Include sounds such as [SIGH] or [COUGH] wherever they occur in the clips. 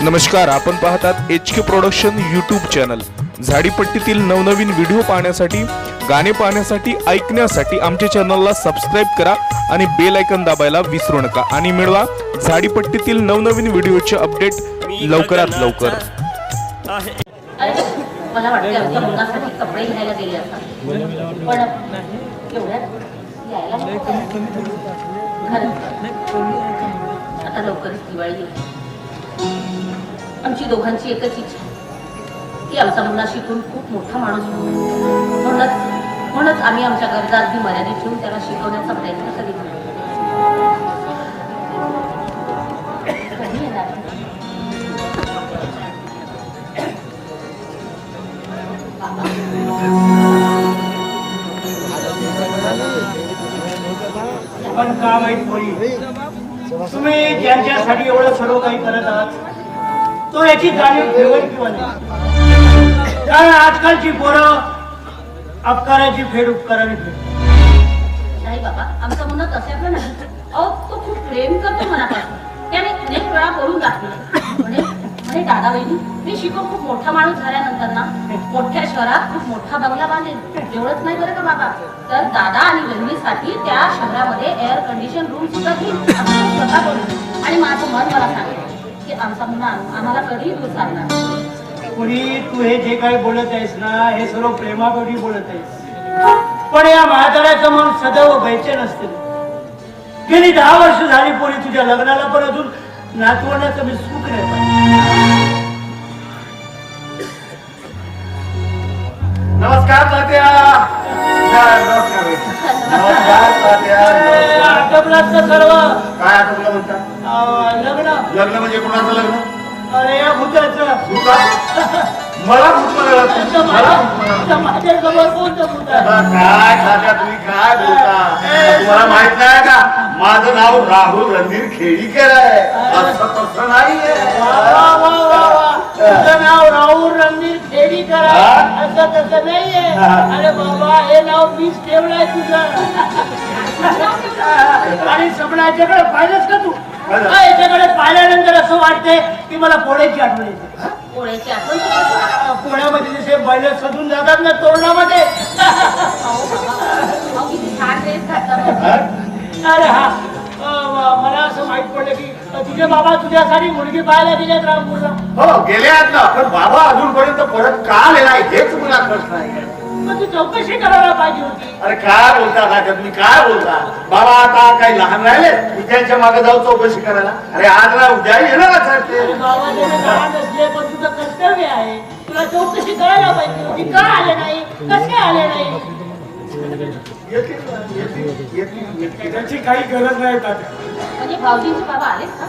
नमस्कार आपण पाहतात H K production YouTube channel झाडीपट्टीतील नवनवीन व्हिडिओ पाहण्यासाठी गाणे पाहण्यासाठी ऐकण्यासाठी आमच्या चॅनलला सबस्क्राईब करा आणि बेल आयकन दाबायला विसरू नका. आणि मिळवा झाडीपट्टीतील नवनवीन व्हिडिओचे अपडेट लवकरात लवकर. मला कपडे घ्यायला गेले असतात. पण एवढ्यात आता लवकरच दिवाळी आमची दोघांची एकच इच्छा आहे. की आमचा मुला शिकून खूप मोठा माणूस म्हणूनच म्हणूनच आम्ही आमच्या गरजा अगदी मर्यादित ठेवून त्याला शिकवण्याचा प्रयत्न करीत कधी पण का माहीत होईल तुम्ही ज्यांच्यासाठी एवढं सर्व काही करत आहात तो याची जाणीव ठेवेल किंवा नाही? कारण आजकालची पोरं अपकाराची फेड उपकाराने फेड. नाही बाबा आमचा मुलगा तशातला नाही अहो तो खूप प्रेम करतो मनापासून. त्याने अनेक वेळा करून दाखवलं. म्हणे म्हणे दादा वहिनी मी शिकून खूप मोठा माणूस झाल्यानंतर ना मोठ्या शहरात खूप मोठा बंगला बांधेल एवढंच नाही बरं का बाबा? तर दादा आणि वहिनीसाठी त्या शहरामध्ये एअर कंडिशन रूम सुद्धा घेईल स्वतः आणि माझं मन मला सांगेल. की आमचा मुलगा आम्हाला कधी नाही. पुरी तू हे जे काही बोलत आहेस ना हे सर्व प्रेमापोटी बोलत आहेस. पण या म्हाताऱ्याचं मन सदैव बैचेन असते गेली दहा वर्ष झाली पोरी तुझ्या लग्नाला पण अजून नातवंडाचं मी सुख नाही. नमस्कार तात्या. नमस्कार. [LAUGHS] सर्व? काय आठवलं म्हणता? लग्न. लग्न म्हणजे कोणाचं लग्न? अरे या भूताचं. भूता? मला भूत म्हणाला तू. मला भूत म्हणाला. माझ्या जवळ कोणतं भूत आहे? आता काय तुम्ही? काय बोलता तुम्हाला माहीत नाही का? माझं नाव राहुल रणधीर खेडीकर आहे. असं तसं नाहीये. वा, वा, वा, वा, वा. तुझं नाव राहुल रणधीर खेडीकर आहे. असं तसं नाहीये. हा. अरे बाबा हे नाव मीच ठेवलंय तुझं. [LAUGHS] आणि सगळ्याच्याकडे पाहिलंस का तू? याच्याकडे पाहिल्यानंतर असं वाटतंय की मला पोळ्याची आठवण येते. पोळ्याची आठवण? अहो पोळ्यामध्ये जसे बैल सजून जातात ना तोरणामध्ये. अरे हा. मला असं माहीत पडलं की तुझे बाबा तुझ्यासाठी मुलगी पाहायला गेलेत रामपूरला. हो गेले आहेत ना पण बाबा अजूनपर्यंत परत का आले नाही हेच मला प्रश्न आहे चौकशी करायला पाहिजे होती. अरे काय बोलता का तुम्ही काय बोलता? बाबा आता काही लहान राहिले मी त्यांच्या मागे जाऊ चौकशी करायला. अरे आज ना उद्या येणारच आहेत अरे ते. बाबा जरी लहान असले पण तुझं कर्तव्य आहे. तुला चौकशी करायला पाहिजे होती. का आले नाही? कसे आले नाही? येतील ना, येतील, येतील, येतील. त्याची काही गरज नाही तात्या. म्हणजे भाऊजींचे बाबा आलेत का?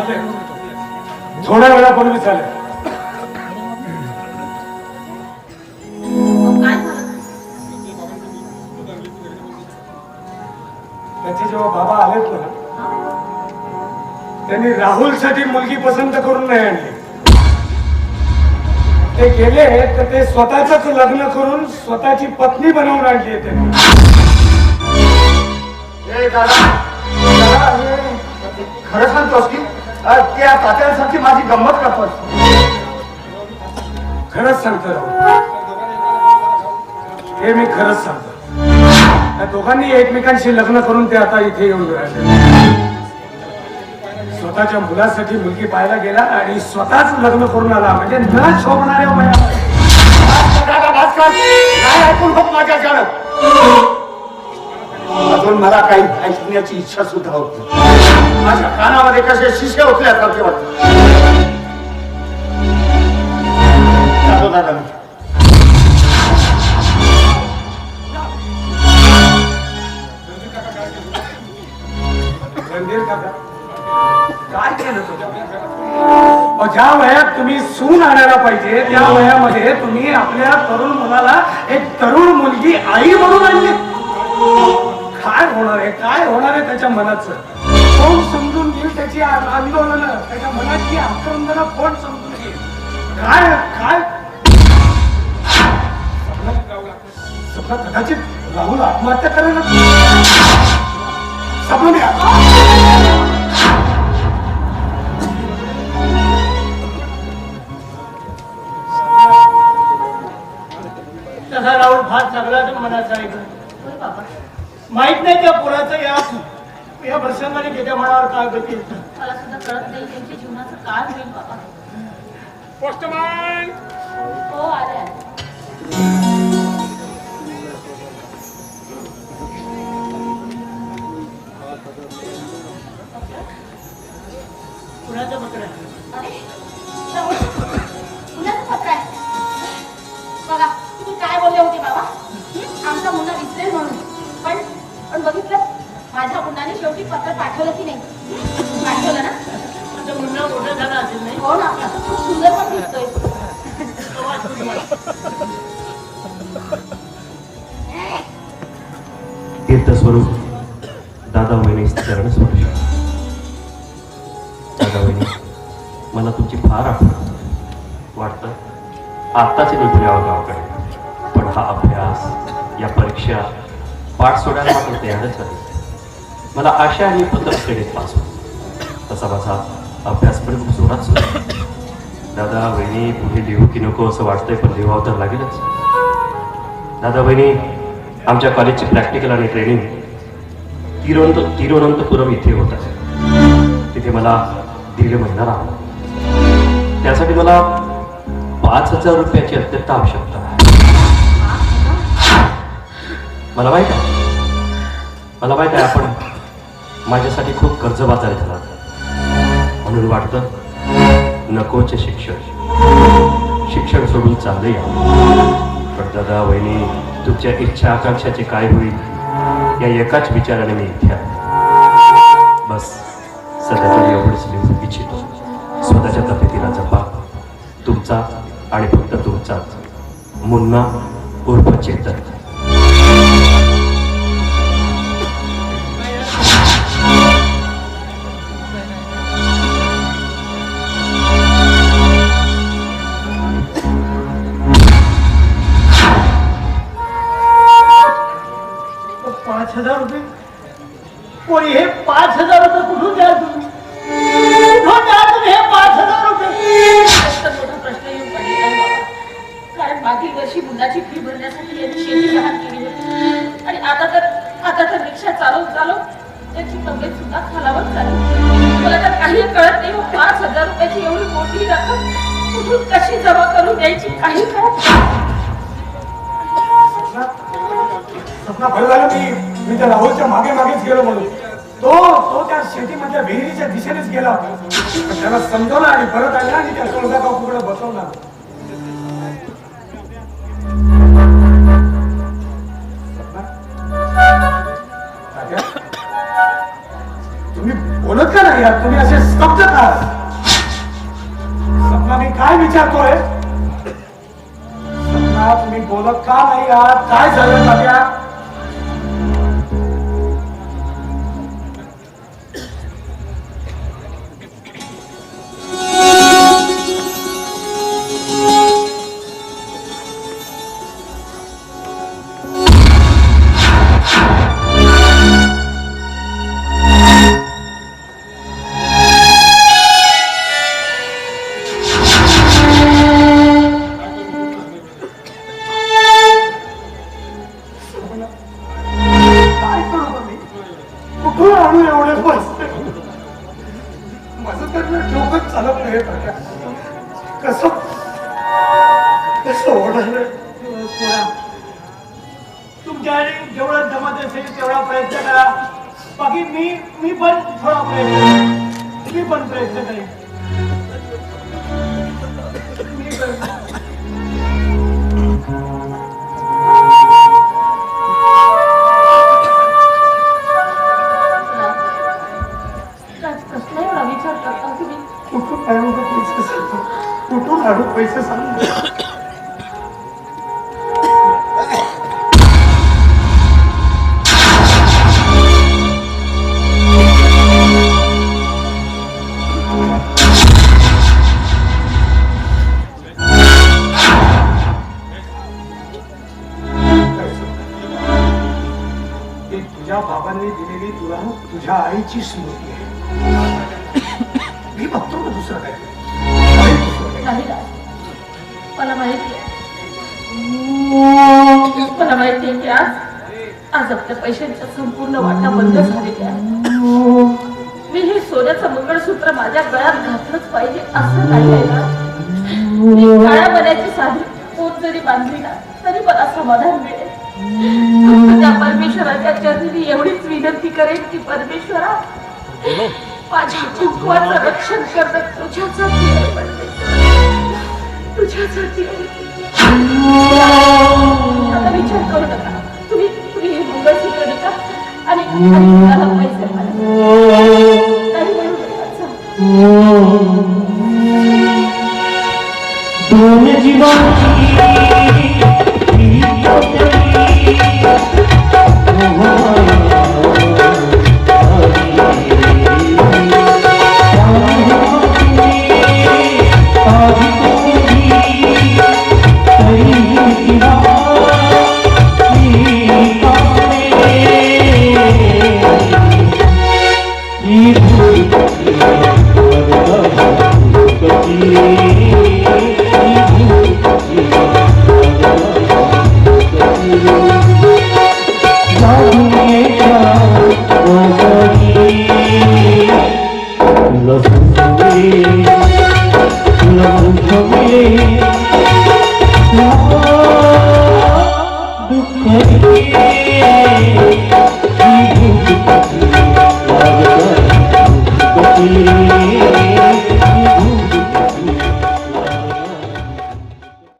आले. थोड्या वेळापूर्वी झाले जेव्हा बाबा आलेत ना त्यांनी राहुलसाठी मुलगी पसंत करून नाही आणली. ते गेले तर ते स्वतःच लग्न करून स्वतःची पत्नी बनवून आणली त्यांनी. खरं सांगतोस की त्या तात्यांसाठी माझी गंमत करतोस. खरंच सांगतो हे मी खरंच सांगतो. त्या दोघांनी एकमेकांशी लग्न करून ते आता इथे येऊन राहिले. स्वतःच्या मुलासाठी मुलगी पाहायला गेला आणि स्वतःच लग्न करून आला. म्हणजे न शोभणाऱ्या दादा, ऐकून बघ माझ्या अजून मला काही ऐकण्याची इच्छा सुद्धा होती माझ्या कानामध्ये कसे शिष्य उठल्यासारखे वाटत जातो दादा रणधीर काका काय केलं तुम्ही? अहो, ज्या वयात तुम्ही सून आणायला पाहिजे त्या वयामध्ये तुम्ही आपल्या तरुण मुलाला एक तरुण मुलगी आई म्हणून आणली. काय होणार आहे? काय होणार आहे त्याच्या मनाचं? कोण समजून घेईल त्याची आंदोलनं? त्याच्या मनाची आक्रंदनं कोण समजून घेईल? काय काय? कदाचित राहुल आत्महत्या करेल. सपन होय बाबा. माहीत नाही त्या पोराचं या या प्रसंगाने त्याच्या मनावर काय गती. मला सुद्धा कळत नाही त्यांच्या जीवनाचं काय होईल बाबा. पोस्टमॅन! हो आले कुणाचं पत्र आहे? पाठवलं की नाही? पाठवलं ना? आता मुलगा मोठा झाला असेल नाही? हो ना. आता खूप सुंदर पण दिसतोय. तेव्हा तू- तीर्थस्वरूप दादा वहिनी चरण स्पर्श दादा वहिनी मला तुमची फार आठवण वाटतं आत्ताच निघून यावं गावाकडे. पण हा अभ्यास या परीक्षा पाठ सोडायला मात्र तयारच आहे मला आशा आणि पत्र क्रेडिट तसा माझा अभ्यास पण खूप जोरात सुरू दादा बहिणी पुढे लिहू की नको असं वाटतंय पण लिहावं तर लागेलच. दादा बहिणी आमच्या कॉलेजची प्रॅक्टिकल आणि ट्रेनिंग तिरुवंत तिरुवनंतपुरम इथे होत आहे. तिथे मला दीड महिना राहणार. त्यासाठी मला पाच हजार रुपयाची अत्यंत आवश्यकता आहे. मला माहीत आहे. मला माहीत आहे आपण माझ्यासाठी खूप कर्जबाजारी झाला. म्हणून वाटतं नकोचे शिक्षण. शिक्षण सोडून चालले या पण दादा वहिनी तुमच्या इच्छा आकांक्षाचे काय होईल या एकाच विचाराने मी इथे बस सध्या तरी एवढंच लिहू इच्छितो. स्वतःच्या तब्येतीला जपा. तुमचा आणि फक्त तुमचाच. मुन्ना उर्फ चेतन. पाच हजार रुपये. पोरी हे पाच हजार रुपये कुठून द्या तुम्ही? कुठून द्या तुम्ही हे पाच हजार रुपये? मोठा प्रश्न येऊन पडलेला आहे बाबा. कारण मागील वर्षी मुलाची फी भरण्यासाठी यांनी शेती लहान केली होती. आणि आता तर आता तर रिक्षा चालवून चालवून त्याची तब्येत सुद्धा खालावत झाली मला तर काही कळत नाही हो, पाच हजार रुपयाची एवढी मोठी रक्कम कुठून कशी जमा करून द्यायची? काही कळत नाही. सपना भर झालं मी मी त्या राहुलच्या मागे मागेच गेलो म्हणून. तो तो त्या शेतीमधल्या विहिरीच्या दिशेनेच गेला. त्याला समजवला आणि परत आला आणि त्या तुळजा काकूकडे बसवला. तुम्ही बोलत का नाही तुम्ही असे स्तब्ध का? सपना मी काय विचारतोय? सपना तुम्ही बोलत का नाही आहात काय झालं? करेन. मी तुझ्या आईची स्मृती आहे मी बघतो ना दुसरं काय. मला माहिती आहे मला आज आपल्या पैशांच्या संपूर्ण वाटा बंद झालेल्या. मी हे सोन्याचं मंगळसूत्र माझ्या गळ्यात घातलंच पाहिजे असं नाही आहे ना मी काळ्या बनायची साधी पोत जरी बांधली ना तरी मला समाधान मिळेल त्या परमेश्वराच्या चरणी एवढीच विनंती करेन की परमेश्वरा माझ्या कुंकवाचं रक्षण करणं तुझ्यासाठी आहे परमेश्वरा. तुझ्यासाठी आहे. आता विचार करू नका तुम्ही तुम्ही हे मंगळसूत्र विका आणि आणि मला पैसे नाही म्हणू नका. दोन जीवाची